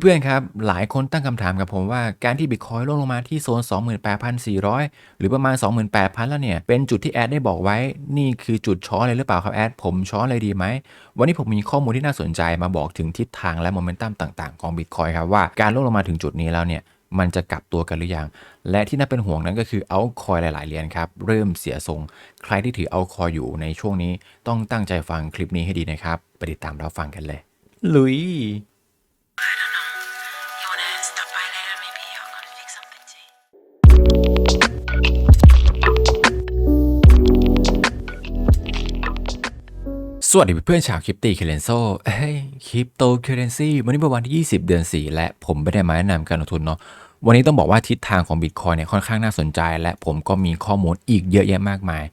เพื่อนๆครับ หลายคนตั้งคำถามกับผมว่าการที่บิตคอยลงลงมาที่โซน 28,400 หรือประมาณ 28,000 แล้วเนี่ย เป็นจุดที่แอดได้บอกไว้ นี่คือจุดช้อเลยหรือเปล่าครับแอด ผมช้อเลยดีไหม วันนี้ผมมีข้อมูลที่น่าสนใจมาบอกถึงทิศทางและโมเมนตัมต่างๆ ของบิตคอยครับว่าการลงลงมาถึงจุดนี้แล้วเนี่ยมันจะกลับตัวกันหรือยัง และที่น่าเป็นห่วงนั้นก็คือเอาคอยหลาย ๆเหรียญครับ เริ่มเสียทรง ใครที่ถือเอาคอยอยู่ในช่วงนี้ต้องตั้งใจฟังคลิปนี้ให้ดีนะครับ ไปติดตามรับฟังกันเลย ลุย สวัสดีเพื่อนชาวคริปตี้เคเรนโซเฮ้ยคริปโตเคเรนซีวันนี้เป็นวันที่ 20 เดือน 4 และผมไม่ได้มาแนะนำการลงทุนเนาะ วันนี้ต้องบอกว่าทิศทางของบิตคอยเนี่ยค่อนข้างน่าสนใจ และผมก็มีข้อมูลอีกเยอะแยะมากมาย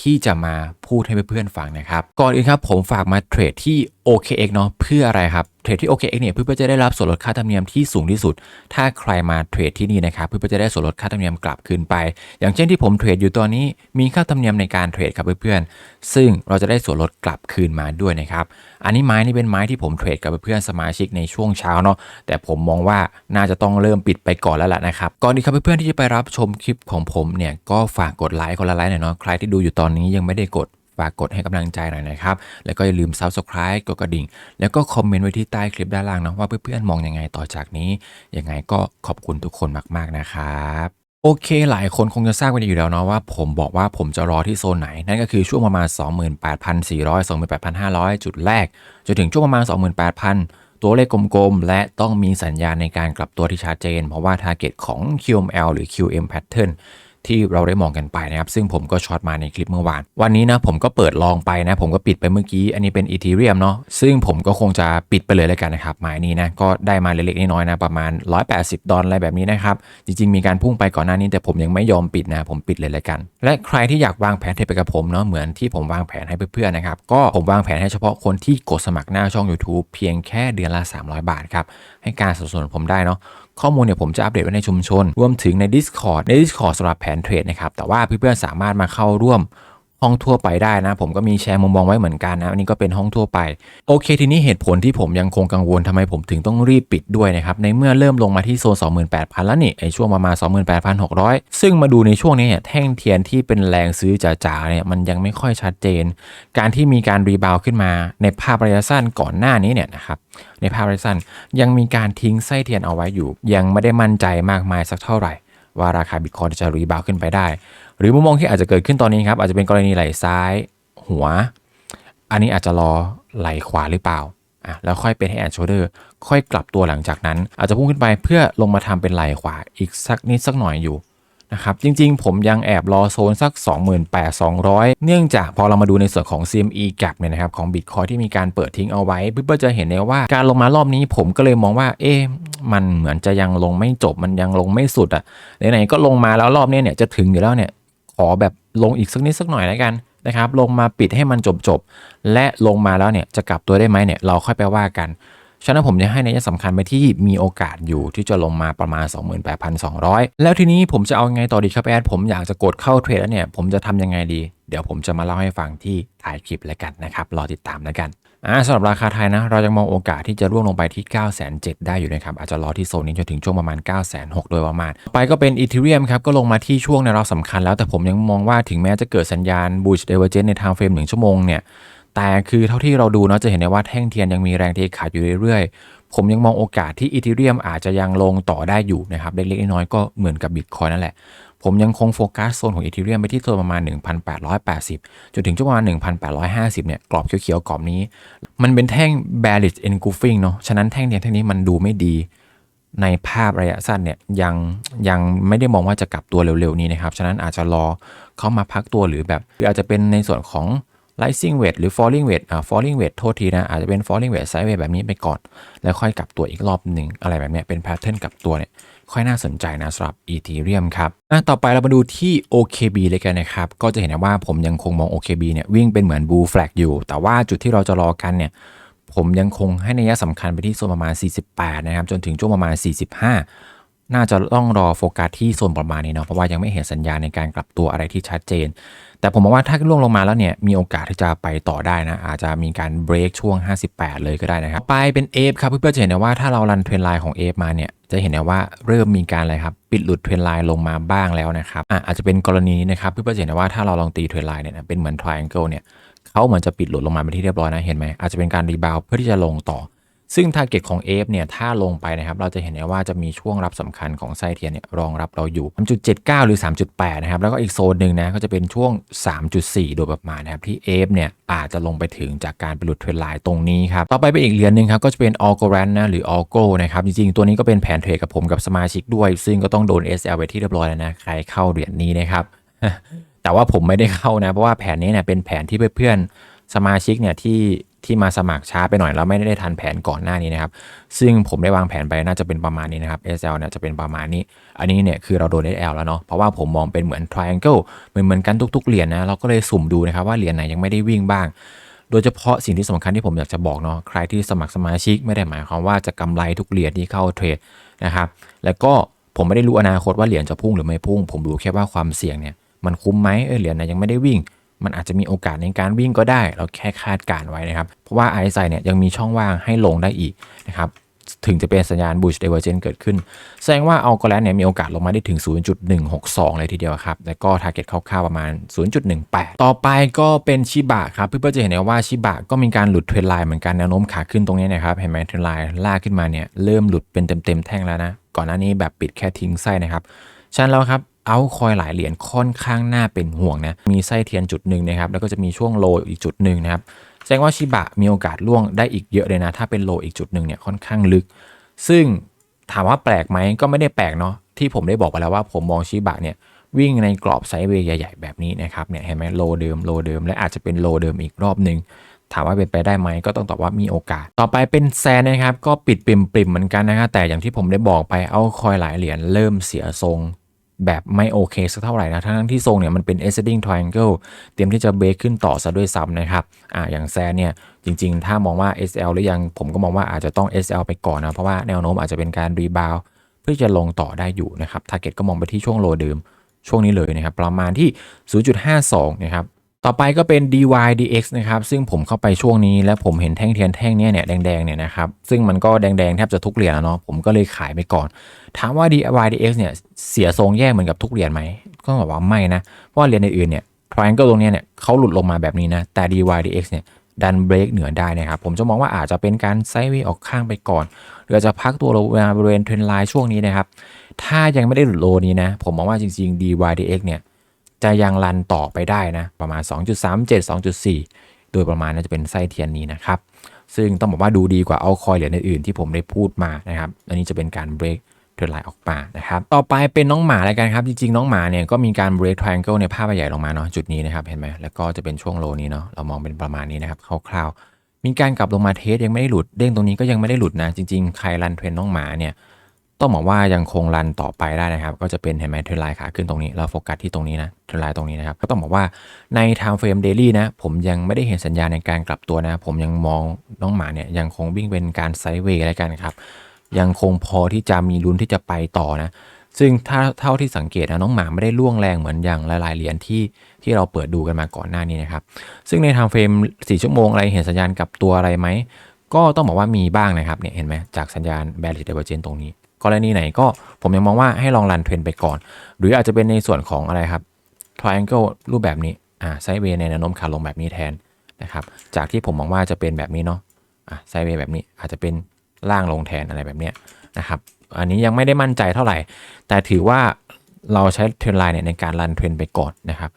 ที่จะมาพูดให้เพื่อนๆฟังนะครับ ก่อนอื่นครับผมฝากมาเทรดที่ OKX เนาะเพื่ออะไรครับเทรดที่ OKX เนี่ยเพื่อจะได้รับส่วนลดค่าธรรมเนียมที่สูงที่สุด ถ้าใครมาเทรดที่นี่นะครับเพื่อจะได้ส่วนลดค่าธรรมเนียมกลับคืนไป อย่างเช่นที่ผมเทรดอยู่ตอนนี้มีค่าธรรมเนียมในการเทรดครับเพื่อนๆซึ่งเราจะได้ส่วนลดกลับคืนมาด้วยนะครับอันนี้ไม้นี่เป็นไม้ที่ผมเทรดกับเพื่อนสมาชิกในช่วงเช้าเนาะแต่ผมมองว่าน่าจะต้องเริ่มปิดไปก่อนแล้วล่ะนะครับก่อนดีครับเพื่อนๆที่จะไปรับชมคลิปของผมเนี่ยก็ฝากกดไลค์คนละไลค์หน่อยเนาะใครที่ดูอยู่ตอนอนนี้ยังไม่ได้กดฝากกดให้กำลังใจหน่อยนะครับ แล้วก็อย่าลืม Subscribe กดกระดิ่ง แล้วก็คอมเมนต์ไว้ที่ใต้คลิปด้านล่างนะว่าเพื่อนๆมองยังไงต่อจากนี้ ยังไงก็ขอบคุณทุกคนมากๆนะครับโอเค หลายคนคงจะทราบกันอยู่แล้วเนาะว่าผมบอกว่าผมจะรอที่โซนไหน นั่นก็คือช่วงประมาณ 28,400 28,500 จุดแรก จนถึงช่วงประมาณ 28,000 ตัวเลขกลมๆ และต้องมีสัญญาณในการกลับตัวที่ชัดเจน เพราะว่า Target ของ QML หรือ QM Pattern ที่เราได้มองกันไปนะครับ ซึ่งผมก็ช็อตมาในคลิปเมื่อวาน วันนี้นะผมก็เปิดลองไปนะ ผมก็ปิดไปเมื่อกี้ อันนี้เป็น Ethereum เนาะซึ่งผมก็คงจะปิดไปเลยแล้วกันนะครับหมายนี้นะก็ได้มาเล็กๆน้อยๆนะประมาณ 180 ดอลลาร์อะไรแบบนี้นะครับจริง ๆ มีการพุ่งไปก่อนหน้านี้แต่ผมยังไม่ยอมปิดนะผมปิดเลยแล้วกัน และใครที่อยากวางแผนเทรดไปกับผมเนาะเหมือนที่ผมวางแผนให้เพื่อนๆนะครับก็ผมวางแผนให้เฉพาะคนที่กดสมัครหน้าช่อง YouTube เพียงแค่เดือนละ 300 บาทครับให้การสนับสนุนผมได้เนาะ ข้อมูลเนี่ยผมจะอัปเดตไว้ในชุมชน รวมถึงใน Discord ใน Discord สำหรับแผนเทรดนะครับ แต่ว่าเพื่อนๆสามารถมาเข้าร่วม ห้องทั่วไปได้นะ ผมก็มีแชร์มุมมองไว้เหมือนกันนะอันนี้ก็เป็นห้องทั่วไป โอเค ทีนี้เหตุผลที่ผมยังคงกังวลทำไมผมถึงต้องรีบปิดด้วยนะครับในเมื่อเริ่มลงมาที่โซน 28,000 แล้วนี่ไอช่วงประมาณ 28,600 ซึ่งมาดูในช่วงนี้เนี่ยแท่งเทียนที่เป็นแรงซื้อจ๋าๆเนี่ยมันยังไม่ค่อยชัดเจน การที่มีการรีบาวขึ้นมาในภาพระยะสั้นก่อนหน้านี้เนี่ยนะครับในภาพระยะสั้นยังมีการทิ้งไส้เทียนเอาไว้อยู่ ยังไม่ได้มั่นใจมากมายสักเท่าไหร่ว่าราคาบิตคอยจะรีบาวขึ้นไปได้ หรือมุมมองที่อาจจะเกิดขึ้นตอนนี้ครับอาจจะเป็นกรณีไหลซ้ายหัว อันนี้อาจจะรอไหลขวาหรือเปล่าอะแล้วค่อยเป็นให้แอนโชเดอร์ค่อยกลับตัวหลังจากนั้น อาจจะพุ่งขึ้นไปเพื่อลงมาทำเป็นไหลขวาอีกสักนิดสักหน่อยอยู่นะครับจริงๆ ผมยังแอบรอโซนสัก 28,200 เนื่องจากพอเรามาดูในส่วนของ CME gap เนี่ยนะครับของ Bitcoin ที่มีการเปิดทิ้งเอาไว้เพื่อจะเห็นได้ว่าการลงมารอบนี้ผมก็เลยมองว่า เอ๊ะมันเหมือนจะยังลงไม่จบมันยังลงไม่สุดอะไหนๆก็ลงมาแล้วรอบนี้เนี่ยจะถึงอยู่แล้วเนี่ย ขอแบบลงอีกสักนิดสักหน่อยแล้วกันนะครับลงมาปิดให้มันจบจบและลงมาแล้วเนี่ยจะกลับตัวได้ไหมเนี่ยเราค่อยไปว่ากันฉะนั้นผมจะให้ในยะสำคัญไปที่มีโอกาสอยู่ที่จะลงมาประมาณ 28,200 แล้วทีนี้ผมจะเอาไงต่อดีครับแอดผมอยากจะกดเข้าเทรดแล้วเนี่ยผมจะทำยังไงดี เดี๋ยวผมจะมาเล่าให้ฟังที่ท้ายคลิปแล้วกันนะครับ รอติดตามแล้วกัน สำหรับราคาไทยนะ เรายังมองโอกาสที่จะร่วงลงไปที่ 9 7 0 0ได้อยู่นะครับ อาจจะรอที่โซนนี้จนถึงช่วงประมาณ 9 6 0 0 0โดยประมาณ ไปก็เป็น Ethereum ครับ ก็ลงมาที่ช่วงในรอบสำคัญแล้ว แต่ผมยังมองว่าถึงแม้จะเกิดสัญญาณ bullish divergence ในทางเฟรม 1 ชั่วโมงเนี่ย แต่คือเท่าที่เราดูเนาะจะเห็นได้ว่าแท่งเทียนยังมีแรงเทขายอยู่เรื่อยๆ ผมยังมองโอกาสที่อีเทเรียมอาจจะยังลงต่อได้อยู่นะครับ เล็กๆน้อยๆก็เหมือนกับบิตคอยนั่นแหละ ผมยังคงโฟกัสโซนของอีเทเรียมไปที่โซนประมาณ 1,880 จนถึงช่วงประมาณ 1,850 เนี่ย กรอบเขียวๆ กรอบนี้ มันเป็นแท่ง bearish engulfing เนาะ ฉะนั้นแท่งเทียแท่งนี้มันดูไม่ดี ในภาพระยะสั้นเนี่ยยังยังไม่ได้มองว่าจะกลับตัวเร็วๆ นี้นะครับ ฉะนั้นอาจจะรอเขามาพักตัวหรือแบบหรืออาจจะเป็นในส่วนของ rising weight หรือ falling weight อ่า falling weight โทษทีนะ อาจจะเป็น falling weight sideways แบบนี้ไปก่อน แล้วค่อยกลับตัวอีกรอบหนึ่งอะไรแบบเนี้ยเป็น pattern กลับตัวเนี่ย ค่อยน่าสนใจนะสำหรับ Ethereum ครับต่อไปเรามาดูที่ OKB เลยกันนะครับ ก็จะเห็นว่าผมยังคงมอง OKB เนี่ยวิ่งเป็นเหมือน bull flag อยู่ แต่ว่าจุดที่เราจะรอกันเนี่ยผมยังคงให้นัยสำคัญไปที่โซนประมาณ 48 นะครับ จนถึงช่วงประมาณ 45 น่าจะต้องรอโฟกัสที่โซนประมาณนี้เนาะเพราะว่ายังไม่เห็นสัญญาณในการกลับตัวอะไรที่ชัดเจน แต่ผมมองว่าถ้าล่วงลงมาแล้วเนี่ยมีโอกาสที่จะไปต่อได้นะ อาจจะมีการเบรกช่วง 58 เลยก็ได้นะครับ ไปเป็นเอฟครับเพื่อนๆจะเห็นว่าถ้าเรารันเทรนไลน์ของเอฟมาเนี่ย จะเห็นนะว่าเริ่มมีการอะไรครับปิดหลุดเทรนไลน์ลงมาบ้างแล้วนะครับอะอาจจะเป็นกรณีนี้นะครับเพื่อนๆจะเห็นนะว่าถ้าเราลองตีเทรนไลน์เนี่ยนะเป็นเหมือน triangle เนี่ยเขาเหมือนจะปิดหลุดลงมาเป็นที่เรียบร้อยนะเห็นไหมอาจจะเป็นการรีบาวเพื่อที่จะลงต่อ ซึ่ง t a r g e t ของ F เนี่ยถ้าลงไปนะครับเราจะเห็นได้ว่าจะมีช่วงรับสำคัญของไส้เทียนเนี่ยรองรับเราอยู่ 3.79 หรือ 3.8 นะครับ แล้วก็อีกโซนหนึ่งนะก็จะเป็นช่วง 3.4 โดยประมาณนะครับที่ F เนี่ยอาจจะลงไปถึงจากการไปหลุดเทรนไลน์ตรงนี้ครับ ต่อไปเป็นอีกเหรียญหนึ่งครับก็จะเป็น a l g o r a n นะหรือ a l g o นะครับ จริงๆ ตัวนี้ก็เป็นแผนเทรดกับผมกับสมาชิกด้วย ซึ่งก็ต้องโดน SL ไปที่เรียบร้อยแล้วนะใครเข้าเหรียญนี้นะครับแต่ว่าผมไม่ได้เข้านะเพราะว่าแผนนี้เนี่ยเป็นแผนที่เพื่อนๆสมาชิกเนี่ยที่ ที่มาสมัครช้าไปหน่อยแล้วไม่ได้ทันแผนก่อนหน้านี้นะครับ ซึ่งผมได้วางแผนไปน่าจะเป็นประมาณนี้นะครับ SL เนี่ยจะเป็นประมาณนี้ อันนี้เนี่ยคือเราโดน SL แล้วเนาะเพราะว่าผมมองเป็นเหมือน triangle เหมือนเหมือนกันทุกๆเหรียญนะเราก็เลยสุ่มดูนะครับว่าเหรียญไหนยังไม่ได้วิ่งบ้างโดยเฉพาะสิ่งที่สำคัญที่ผมอยากจะบอกเนาะใครที่สมัครสมาชิกไม่ได้หมายความว่าจะกำไรทุกเหรียญที่เข้าเทรดนะครับแล้วก็ผมไม่ได้รู้อนาคตว่าเหรียญจะพุ่งหรือไม่พุ่ง ผมรู้แค่ว่าความเสี่ยงเนี่ยมันคุ้มไหมเออเหรียญไหนยังไม่ได้วิ่ง มันอาจจะมีโอกาสในการวิ่งก็ได้ เราแค่คาดการไว้นะครับ เพราะว่า RSI เนี่ยยังมีช่องว่างให้ลงได้อีกนะครับถึงจะเป็นสัญญาณ bullish divergence เกิดขึ้น แสดงว่าเอากอแลนเนี่ยมีโอกาสลงมาได้ถึง 0.162 เลยทีเดียวครับ แล้วก็ target คร่าวๆประมาณ 0.18 ต่อไปก็เป็นชิบะครับ เพื่อนๆจะเห็นได้ว่าชิบะก็มีการหลุดเทรนไลน์เหมือนกันแนวโน้มขาขึ้นตรงนี้นะครับ เห็นไหมเทรนไลน์ลากขึ้นมาเนี่ยเริ่มหลุดเป็นเต็มๆแท่งแล้วนะ ก่อนหน้านี้แบบปิดแค่ทิ้งไส้นะครับ ฉะนั้นแล้วครับ เอาคอยหลายเหรียญค่อนข้างน่าเป็นห่วงนะ มีไส้เทียนจุดหนึ่งนะครับ แล้วก็จะมีช่วงโลอีกจุดหนึ่งนะครับ แสดงว่าชิบะมีโอกาสล่วงได้อีกเยอะเลยนะ ถ้าเป็นโลอีกจุดหนึ่งเนี่ยค่อนข้างลึก ซึ่งถามว่าแปลกไหมก็ไม่ได้แปลกเนาะ ที่ผมได้บอกไปแล้วว่าผมมองชิบะเนี่ยวิ่งในกรอบไซด์เวย์ใหญ่ ๆ แบบนี้นะครับเนี่ยเห็นไหมโลเดิมโลเดิมและอาจจะเป็นโลเดิมอีกรอบหนึ่งถามว่าเป็นไปได้ไหมก็ต้องตอบว่ามีโอกาส ต่อไปเป็นแซนนะครับ ก็ปิดปริมๆเหมือนกันนะครับแต่อย่างที่ผมได้บอกไปเอาคอยหลายเหรียญเริ่มเสียทรง แบบไม่โอเคสักเท่าไหร่นะ ทั้งที่ทรงเนี่ยมันเป็น ascending triangle เตรียมที่จะเบรกขึ้นต่อซะด้วยซ้ำนะครับ อ่าอย่างแซนเนี่ยจริงๆ ถ้ามองว่า SL หรือยังผมก็มองว่าอาจจะต้อง SL ไปก่อนนะ เพราะว่าแนวโน้มอาจจะเป็นการรีบาวเพื่อจะลงต่อได้อยู่นะครับ target ก็มองไปที่ช่วงโลเดิมช่วงนี้เลยนะครับ ประมาณที่ 0.52 นะครับ ต่อไปก็เป็น DY DX นะครับ ซึ่งผมเข้าไปช่วงนี้แล้วผมเห็นแท่งเทียนแท่งเนี้ยเนี่ยแดงๆเนี่ยนะครับ ซึ่งมันก็แดงๆแทบจะทุกเหรียญแล้วเนาะ ผมก็เลยขายไปก่อน ถามว่า DY DX เนี่ยเสียทรงแย่เหมือนกับทุกเหรียญไหม ก็บอกว่าไม่นะ เพราะาเหรียญอื่นๆเนี่ย triangle ตรงเนี้ยเนี่ยเขาหลุดลงมาแบบนี้นะ แต่ DY DX เนี่ยดันเบรกเหนือได้นะครับ ผมจะมองว่าอาจจะเป็นการไซด์เวย์ออกข้างไปก่อนหรืออาจจะพักตัวลงมาบริเวณเทรนไลน์ช่วงนี้นะครับ ถ้ายังไม่ได้หลุดโลนี้นะ ผมมองว่าจริงๆ DYDX เนี่ย จะยังรันต่อไปได้นะ ประมาณ 2.37 2.4 โดยประมาณน่าจะเป็นไส้เทียนนี้นะครับ ซึ่งต้องบอกว่าดูดีกว่าเอาคอยเหรียญอื่นที่ผมได้พูดมานะครับ อันนี้จะเป็นการเบรกเทรนไลน์ออกมานะครับ ต่อไปเป็นน้องหมาแล้วกันครับ จริงๆ น้องหมาเนี่ยก็มีการเบรกทริแองเกิลในภาพใหญ่ลงมาเนาะจุดนี้นะครับ เห็นไหมแล้วก็จะเป็นช่วงโลนี้เนาะเรามองเป็นประมาณนี้นะครับคร่าวๆมีการกลับลงมาเทสยังไม่ได้หลุดเด้งตรงนี้ก็ยังไม่ได้หลุดนะ จริงๆใครรันเทรนน้องหมาเนี่ย ต้องบอกว่ายังคงรันต่อไปได้นะครับ ก็จะเป็นเห็นไหมเทรนไลน์ขาขึ้นตรงนี้ เราโฟกัสที่ตรงนี้นะเทรนไลน์ตรงนี้นะครับ ก็ต้องบอกว่าใน time frame daily นะ ผมยังไม่ได้เห็นสัญญาณในการกลับตัวนะ ผมยังมองน้องหมาเนี่ยยังคงวิ่งเป็นการไซด์เวย์อะไรกันครับ ยังคงพอที่จะมีลุ้นที่จะไปต่อนะ ซึ่งถ้าเท่าที่สังเกตนะน้องหมาไม่ได้ล่วงแรงเหมือนอย่างหลายๆเหรียญที่ที่เราเปิดดูกันมาก่อนหน้านี้นะครับ ซึ่งใน time frame 4ชั่วโมงอะไรเห็นสัญญาณกลับตัวอะไรไหมก็ต้องบอกว่ามีบ้างนะครับเนี่ยเห็นไหมจากสัญญาณ bearish divergence ตรงนี้ กรณีไหนก็ผมยังมองว่าให้ลองรันเทรนไปก่อน หรืออาจจะเป็นในส่วนของอะไรครับ triangle รูปแบบนี้อ่าไซด์เวย์ในแนวโน้มขาลงแบบนี้แทนนะครับ จากที่ผมมองว่าจะเป็นแบบนี้เนาะอะไซด์เวย์แบบนี้อาจจะเป็นล่างลงแทนอะไรแบบเนี้ยนะครับ อันนี้ยังไม่ได้มั่นใจเท่าไหร่ แต่ถือว่าเราใช้เทรนไลน์เนี่ยในการรันเทรนไปก่อนนะครับ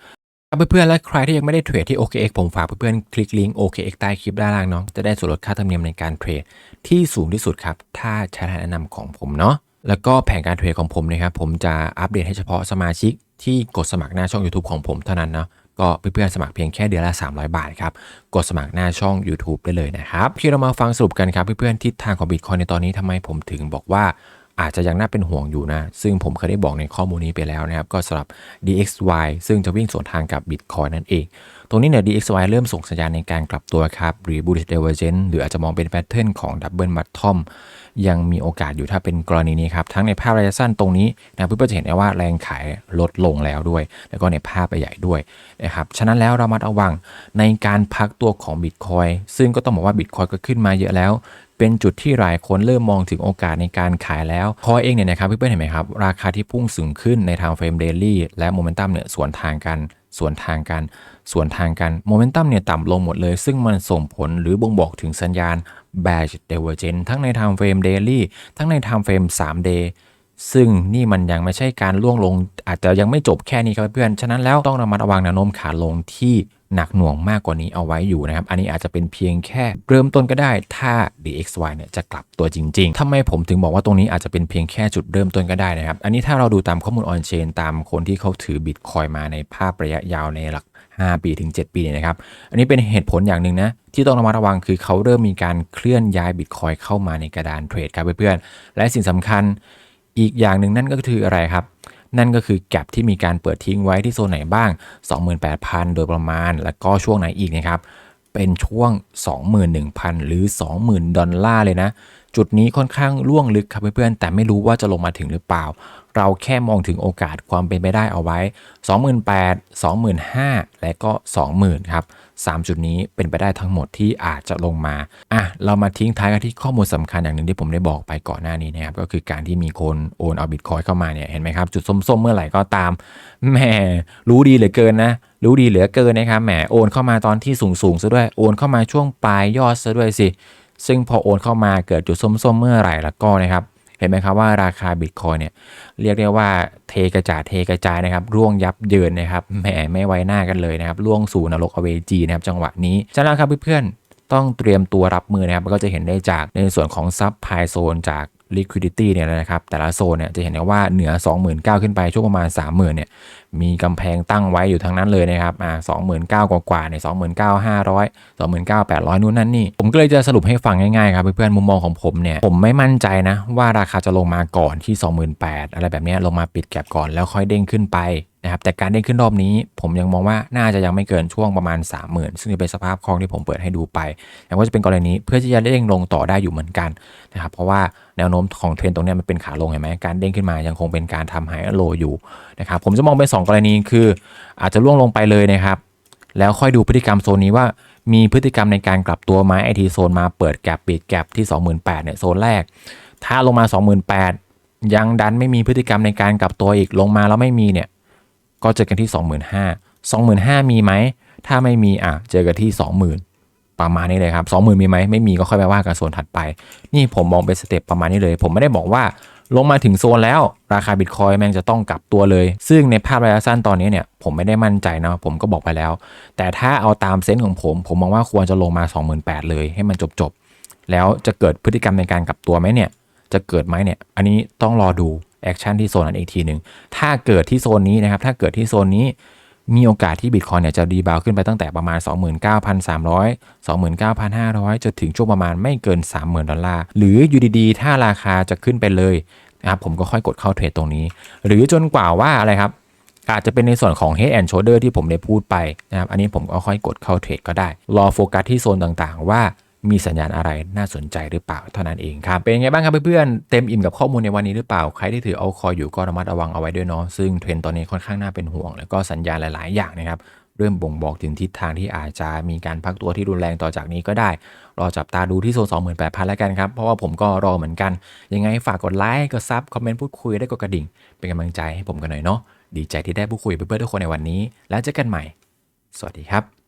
เพื่อนๆและใครที่ยังไม่ได้เทรดที่ OKX ผมฝากเพื่อนๆคลิกลิงก์ OKX ใต้คลิปด้านล่างเนาะจะได้ส่วนลดค่าธรรมเนียมในการเทรดที่สูงที่สุดครับ ถ้าใช้แนะนำของผมเนาะแล้วก็แผนการเทรดของผมนะครับผมจะอัปเดตให้เฉพาะสมาชิกที่กดสมัครหน้าช่อง YouTube ของผมเท่านั้นเนาะก็เพื่อนๆสมัครเพียงแค่เดือนละ 300 บาทครับ กดสมัครหน้าช่อง YouTube ได้เลยนะครับที่เรามาฟังสรุปกันครับเพื่อนๆทิศทางของ Bitcoin ในตอนนี้ทำไมผมถึงบอกว่า อาจจะยังน่าเป็นห่วงอยู่นะ ซึ่งผมเคยได้บอกในข้อมูลนี้ไปแล้วนะครับ ก็สำหรับ DXY ซึ่งจะวิ่งสวนทางกับ Bitcoin นั่นเอง ตรงนี้เนี่ย DXY เริ่มส่งสัญญาณในการกลับตัวครับ หรือ bullish divergence หรืออาจจะมองเป็นแพทเทิร์นของ double bottom ยังมีโอกาสอยู่ถ้าเป็นกรณีนี้ครับ ทั้งในภาพระยะสั้นตรงนี้นะเพื่อนๆจะเห็นได้ว่าแรงขายลดลงแล้วด้วย แล้วก็ในภาพใหญ่ด้วยนะครับ ฉะนั้นแล้วเรามาระวังในการพักตัวของ Bitcoin ซึ่งก็ต้องบอกว่า Bitcoin ก็ขึ้นมาเยอะแล้ว เป็นจุดที่หลายคนเริ่มมองถึงโอกาสในการขายแล้วพอเองเนี่ยนะครับเพื่อนๆเห็นไหมครับ ราคาที่พุ่งสูงขึ้นในทางเฟรมเดลี่และโมเมนตัมเนี่ยสวนทางกันสวนทางกันสวนทางกันโมเมนตัมเนี่ยต่ำลงหมดเลย ซึ่งมันส่งผลหรือบ่งบอกถึงสัญญาณ bearish divergence ทั้งในทางเฟรม daily ทั้งในทางเฟรม3 day ซึ่งนี่มันยังไม่ใช่การล่วงลง อาจจะยังไม่จบแค่นี้ครับเพื่อน ฉะนั้นแล้วต้องระมัดระวังแนวโน้มขาลงที่ หนักหน่วงมากกว่านี้เอาไว้อยู่นะครับ อันนี้อาจจะเป็นเพียงแค่เริ่มต้นก็ได้ ถ้า DXY เนี่ยจะกลับตัวจริงๆทำไมผมถึงบอกว่าตรงนี้อาจจะเป็นเพียงแค่จุดเริ่มต้นก็ได้นะครับ อันนี้ถ้าเราดูตามข้อมูลออนเชนตามคนที่เขาถือบิตคอยมาในภาพระยะยาวในหลัก 5 ปีถึง 7 ปีเนี่ยนะครับ อันนี้เป็นเหตุผลอย่างหนึ่งนะที่ต้องระมัดระวังคือเขาเริ่มมีการเคลื่อนย้ายบิตคอยเข้ามาในกระดานเทรดครับเพื่อนๆ และสิ่งสำคัญอีกอย่างหนึ่งนั่นก็คืออะไรครับ นั่นก็คือแก็บที่มีการเปิดทิ้งไว้ที่โซนไหนบ้าง 28,000 โดยประมาณ แล้วก็ช่วงไหนอีกนะครับเป็นช่วง 21,000 หรือ 20,000 ดอลลาร์เลยนะ จุดนี้ค่อนข้างล่วงลึกครับเพื่อนๆ แต่ไม่รู้ว่าจะลงมาถึงหรือเปล่า เราแค่มองถึงโอกาสความเป็นไปได้เอาไว้ 28,000 25,000 และก็ 20,000 ครับ 3 จุดนี้เป็นไปได้ทั้งหมดที่อาจจะลงมาอะเรามาทิ้งท้ายกันที่ข้อมูลสำคัญอย่างหนึ่งที่ผมได้บอกไปก่อนหน้านี้นะครับก็คือการที่มีคนโอนเอาบิตคอยเข้ามาเนี่ยเห็นไหมครับ จุดส้มๆ เมื่อไหร่ก็ตามแหมรู้ดีเหลือเกินนะรู้ดีเหลือเกินนะครับแหมโอนเข้ามาตอนที่สูงๆซะด้วยโอนเข้ามาช่วงปลายยอดซะด้วยสิซึ่งพอโอนเข้ามาเกิดจุดส้มๆเมื่อไหร่แล้วก็นะครับ เห็นไหมครับว่าราคาบิตคอยเนี่ยเรียกได้ว่าเทกระจาดเทกระจายนะครับ ร่วงยับเยินนะครับแหมไม่ไว้หน้ากันเลยนะครับร่วงสู่นรกอเวจีนะครับจังหวะนี้ฉะนั้นครับเพื่อนๆต้องเตรียมตัวรับมือนะครับก็จะเห็นได้จากในส่วนของซับพายโซนจาก liquidity เนี่ยนะครับแต่ละโซนเนี่ยจะเห็นได้ว่าเหนือ 29,000 ขึ้นไปช่วงประมาณ 30,000เนี่ยมีกำแพงตั้งไว้อยู่ทั้งนั้นเลยนะครับอ่า29,000กว่ากว่าๆเนี่ย29,500 29,800 นู่นนั่นนี่ ผมก็เลยจะสรุปให้ฟังง่ายๆครับเพื่อนๆมุมมองของผมเนี่ยผมไม่มั่นใจนะว่าราคาจะลงมาก่อนที่ 28,000 อะไรแบบนี้ลงมาปิดแก็บก่อนแล้วค่อยเด้งขึ้นไปนะครับแต่การเด้งขึ้นรอบนี้ ผมยังมองว่าน่าจะยังไม่เกินช่วงประมาณ 30,000 ซึ่งจะเป็นสภาพคล่องที่ผมเปิดให้ดูไปแต่ว่าจะเป็นกรณีเพื่อที่จะเด้งลงต่อได้อยู่เหมือนกันนะครับเพราะว่าแนวโน้มของเทรนตรงนี้มันเป็นขาลงเห็นไหมการเด้งขึ้นมายังคงเป็นการทำไฮโลอยู่นะครับผมจะมองเป็น2กรณีคือ อาจจะล่วงลงไปเลยนะครับแล้วค่อยดูพฤติกรรมโซนนี้ว่ามีพฤติกรรมในการกลับตัวไหมไอทีโซนมาเปิดแกลบปิดแกลบที่ 28,000เนี่ยโซนแรก ถ้าลงมา 28,000ยังดันไม่มีพฤติกรรมในการกลับตัวอีกลงมาแล้วไม่มีเนี่ย ก็เจอกันที่ 25,000 25,000 มีไหม ถ้าไม่มีอะเจอกันที่ 20,000 ประมาณนี้เลยครับ 20,000 มีไหมไม่มีก็ค่อยไปว่ากันโซนถัดไป นี่ผมมองเป็นสเต็ปประมาณนี้เลย ผมไม่ได้บอกว่าลงมาถึงโซนแล้วราคาบิตคอยแม่งจะต้องกลับตัวเลย ซึ่งในภาพระยะสั้นตอนนี้เนี่ยผมไม่ได้มั่นใจนะผมก็บอกไปแล้ว แต่ถ้าเอาตามเซนส์ของผม ผมมองว่าควรจะลงมา 28,000 เลยให้มันจบๆแล้วจะเกิดพฤติกรรมในการกลับตัวไหมเนี่ย จะเกิดไหมเนี่ย อันนี้ต้องรอดู แอคชั่นที่โซนนั้นอีกทีหนึ่งถ้าเกิดที่โซนนี้นะครับ ถ้าเกิดที่โซนนี้มีโอกาสที่บิตคอยเนี่ยจะรีบาวขึ้นไปตั้งแต่ประมาณ 29,300 29,500 จนถึงช่วงประมาณไม่เกิน 30,000 ดอลลาร์ หรืออยู่ดีๆ ถ้าราคาจะขึ้นไปเลยนะครับผมก็ค่อยกดเข้าเทรดตรงนี้ หรือจนกว่าว่าอะไรครับ อาจจะเป็นในส่วนของ Head and Shoulder ที่ผมได้พูดไปนะครับ อันนี้ผมก็ค่อยกดเข้าเทรดก็ได้ รอโฟกัสที่โซนต่างๆ ว่า มีสัญญาณอะไรน่าสนใจหรือเปล่าเท่านั้นเองครับ เป็นยังไงบ้างครับเพื่อนๆ เต็มอิ่มกับข้อมูลในวันนี้หรือเปล่า ใครที่ถือเอาคอยอยู่ก็ระมัดระวังเอาไว้ด้วยเนาะ ซึ่งเทรนตอนนี้ค่อนข้างน่าเป็นห่วง แล้วก็สัญญาณหลาย ๆ อย่างนะครับเริ่มบ่งบอกถึงทิศทางที่อาจจะมีการพักตัวที่รุนแรงต่อจากนี้ก็ได้ รอจับตาดูที่โซน28,000 แล้วกันครับ เพราะว่าผมก็รอเหมือนกัน ยังไงฝากกดไลค์ กดซับ คอมเมนต์พูดคุยได้กดกระดิ่ง เป็นกำลังใจให้ผมกันหน่อยเนาะ ดีใจที่ได้พูดคุยเพื่อนๆทุกคนในวันนี้ แล้วเจอกันใหม่ สวัสดีครับ